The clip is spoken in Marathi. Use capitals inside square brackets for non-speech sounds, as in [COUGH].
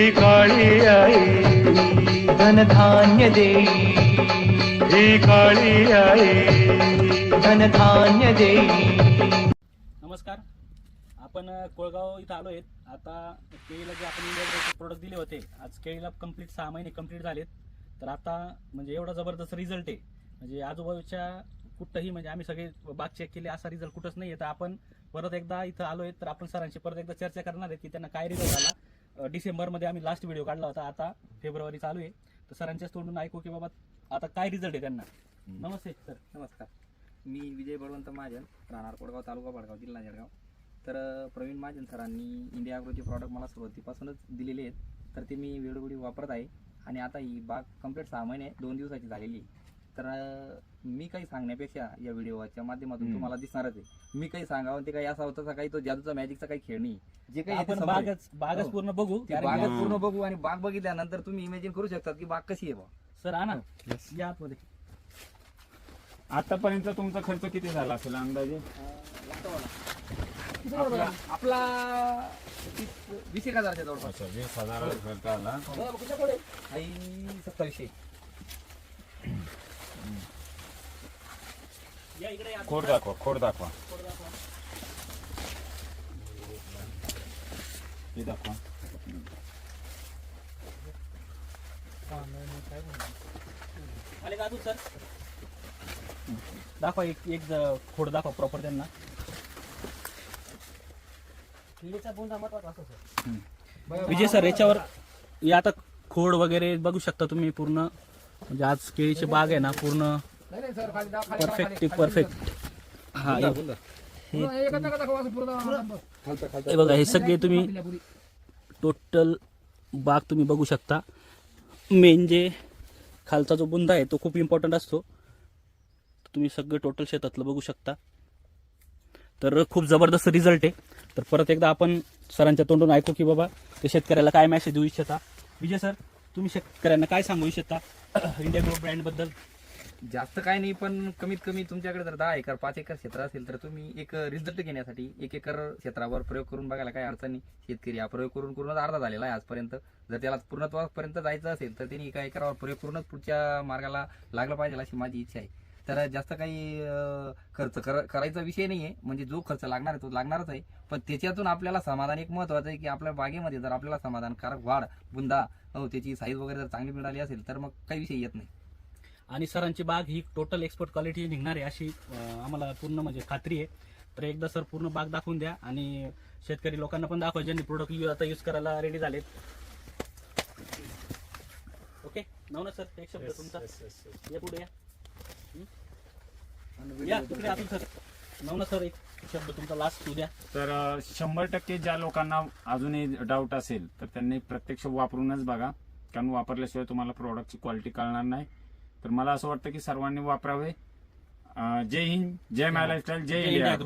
ही काळी आई. धनधान्य देई ही काळी आई. धनधान्य देई नमस्कार. आपण अ, कोळगाव इथं आलो आहेत. आता केळीला जे आपण प्रोडक्ट दिले होते आज केळीला कंप्लीट सहा महिने कंप्लीट झालेत. तर आता म्हणजे एवढा जबरदस्त रिझल्ट आहे. म्हणजे आजूबाजूच्या कुठंही म्हणजे आम्ही सगळे बाग चेक केले असा रिझल्ट कुठंच नाही आहे तर आपण परत एकदा इथं आलो आहेत तर आपण सरांशी परत एकदा चर्चा करणार आहेत की त्यांना काय रिझल्ट आला. डिसेंबरमध्ये आम्ही लास्ट व्हिडिओ काढला होता. आता फेब्रुवारी चालू आहे. तर सरांच्याच तोंडून ऐकू की बाबा आता काय रिझल्ट आहे त्यांना? नमस्ते सर नमस्कार. मी विजय बळवंत महाजन राहणार कोडगाव तालुका भडगाव जिल्हा जळगाव. तर प्रवीण महाजन सरांनी इंडिया अग्रोचे प्रॉडक्ट मला सुरुवातीपासूनच दिलेले आहेत. तर ते मी वेळोवेळी वापरत आहे. आणि आता ही बाग कंप्लीट सहा महिने दोन दिवसाची झालेली आहे. तर मी काही सांगण्यापेक्षा या व्हिडिओच्या माध्यमातून तुम्हाला दिसणारच आहे. मी काही सांगावं ते काही असा होता काही तो जादूचा मॅजिकचा काही खेळ नाही. जे काही आपण. बागच बागच हो. पूर्ण बघू. बागच पूर्ण बघू आणि बाग बघितल्यानंतर तुम्ही इमॅजिन करू शकतात की बाग कशी आहे बा सर आणा. या आतमध्ये. आतापर्यंत तुमचा खर्च किती झाला असेल अंदाजे? आपला वीस एक हजारच्या जवळपास. अच्छा वीस हजार खर्च आला. आई सत्तावीसशे. खोड दाखवा खोड दाखवा. हे दाखवा. आले का सर दाखवा एक एक खोड दाखवा प्रॉपर त्यांना. विजय सर याच्यावर आता खोड वगैरे बघू शकता तुम्ही पूर्ण. म्हणजे आज केळीची बाग आहे ना पूर्ण परफेक्ट परफेक्ट हा हे- हे बघा हे सगळे तुम्ही टोटल बाग तुम्ही बघू शकता. मेन जे खालचा जो बुंदा आहे तो खूप इम्पॉर्टंट असतो. तुम्ही सगळं टोटल शेतातलं बघू शकता. तर खूप जबरदस्त रिझल्ट आहे. तर परत एकदा आपण सरांच्या तोंडून ऐकू की बाबा ते शेतकऱ्याला काय मॅसेज देऊ इच्छिता? विजय सर तुम्ही शेतकऱ्यांना काय सांगू इच्छिता? [CLEARS THROAT] India grow ब्रँडबद्दल? जास्त काय नाही पण कमीत कमी तुमच्याकडे जर दहा एकर पाच एकर क्षेत्र असेल तर तुम्ही एक रिझल्ट घेण्यासाठी एक एकर क्षेत्रावर प्रयोग करून बघायला काय अडचण नाही. शेतकरी हा प्रयोग करून करूनच अर्धा झालेला आहे आजपर्यंत. जर त्याला पूर्णत्वापर्यंत जायचं असेल तर त्यांनी एका एकरावर प्रयोग करूनच पुढच्या मार्गाला लागलं पाहिजे अशी माझी इच्छा आहे. तर जास्त काही खर्च कर- करायचा विषय नाही आहे म्हणजे जो खर्च लागणार आहे तो लागणारच आहे. पण त्याच्यातून आपल्याला समाधान एक महत्वाचं आहे की आपल्या बागेमध्ये जर आपल्याला समाधानकारक वाढ बुंदा हो त्याची साईज वगैरे जर चांगली मिळाली असेल तर मग काही विषय येत नाही. आणि सरांची बाग ही टोटल एक्सपोर्ट क्वालिटी निघणार आहे अशी आम्हाला पूर्ण म्हणजे खात्री आहे. तर एकदा सर पूर्ण बाग दाखवून द्या आणि शेतकरी लोकांना पण दाखवा ज्यांनी प्रोडक्ट आता यूज करायला रेडी झालेत. ओके नवना सर? एक शब्द तुमचा? या पुढे या. हं? या तिकडे सर नवना सर? एक शब्द तुमचा लास्ट उद्या तर अ, शंभर टक्के ज्या लोकांना अजूनही डाऊट असेल तर त्यांनी प्रत्यक्ष वापरूनच बघा. कारण वापरल्याशिवाय तुम्हाला प्रॉडक्टची क्वालिटी कळणार नाही. तर मला असं वाटतं की सर्वांनी वापरावे. जय हिंद जय माय लाईफस्टाईल जय इंडिया